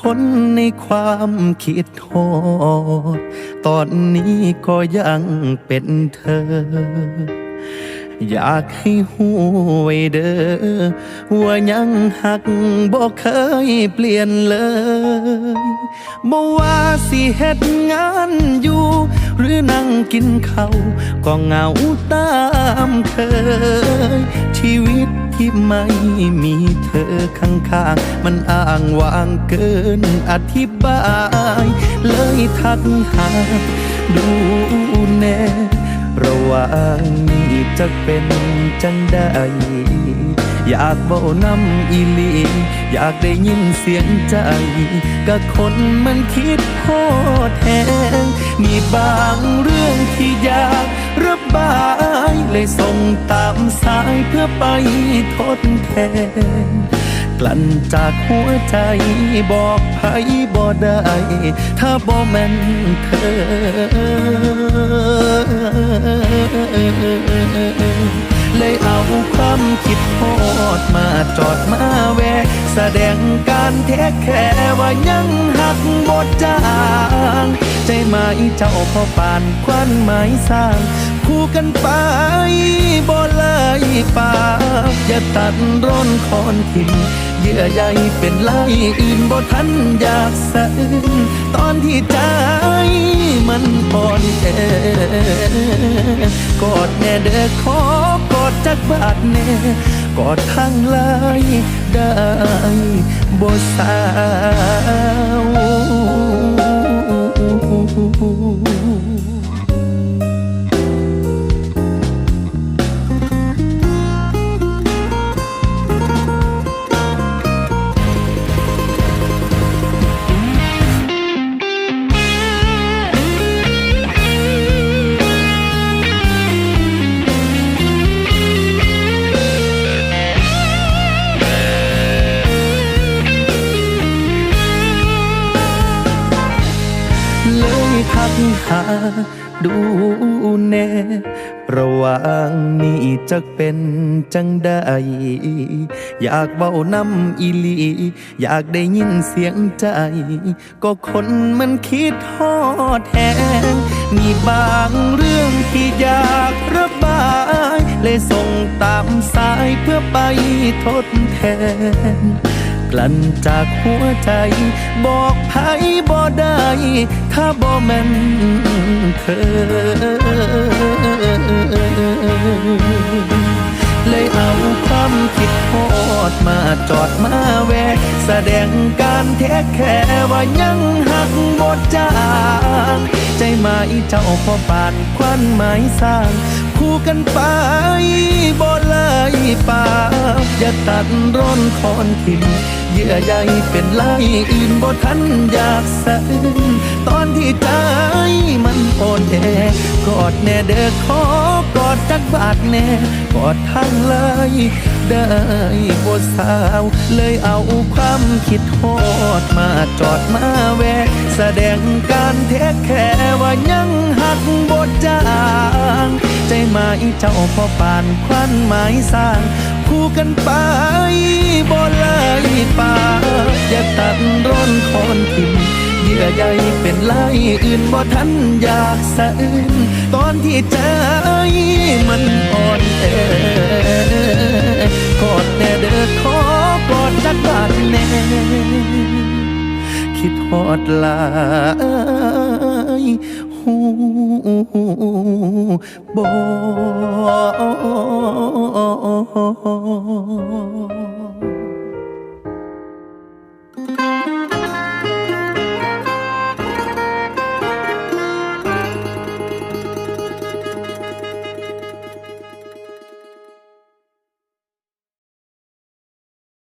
คนในความคิดโทษ ตอนนี้ก็ยังเป็นเธอ อยากให้หูไว้เด้อว่ายังหักบ่เคยเปลี่ยนเลยบ่ว่าสิเฮ็ดงานอยู่ หรือนั่งกินข้าวก็เหงาตามเคย ชีวิตที่ไม่มีเธอข้างๆ มันอ้างว้างเกินอธิบาย เลยทักหาดูแน่ระหว่างนี้ จะเป็นจังใดอยากเบานำอีลี อยากได้ยินเสียงใจก็คนมันคิดโคตรแหงมีบางเรื่องที่อยากระบายเลยส่งตามสายเพื่อไปทดแทน กลั่นจากหัวใจบอกไผบ่ได้ถ้าบ่แม่นเธอ เลยเอาความคิดโทษมาจอดมาแวะ แสดงการแท้แค่ว่ายังหักบดจาง ใจไหมเจ้าพอปานควันไม้สร้าง คู่กันไปบ่เลยป่าอย่าตัดร้อนคอนทิมเยื่อใยเป็นลายอื่นบ่ทันอยากสะอื้นตอนที่ใจมันอ่อนแอกอดแน่เด้อขอกอดจักบาทแน่กอดทางลายได้บ่สาว กหา ดูแน่ระหว่างนี้จะเป็นจังใดอยากเบานำอีลี อยากได้ยินเสียงใจ ก็คนมันคิดทอดแทงมีบางเรื่องที่อยากระบาย เลยส่งตามสายเพื่อไปทดแทน กลั่นจากหัวใจ บอกไผบ่ได้ ถ้าบ่แม่นเธอเลยเอาความคิดโทษมาจอดมาแวะ แสดงการแท้แค่ว่ายังหักบดจางใจไหมเจ้าพอปานควันไม้สร้าง คู่กันไปบ่เลยป่า ยตัดร้อนคอนทิมเยื่อใยเป็นลายอื่นบ่ทันอยากสะอื้นตอนที่ใจมันอ่อนแอกอดแน่เด้อขอกอดจักบาทแน่กอดทั้งเลยได้บ่สาว เลยเอาความคิดโทษมาจอดมาแวะแสดงการแท้แค่ว่ายังหักบดจาง ใจไหมเจ้าพ่อปานควันไม้สร้าง คู่กันไปบ่เลยป่าอย่าตัดร้อนคอนทิมเยื่อใยเป็นลายอื่นบ่ทันอยากสะอื้นตอนที่ใจมันอ่อนแอกอดแน่เด้อขอกอดจักบาทแน่คิดฮอดลาย หูบ่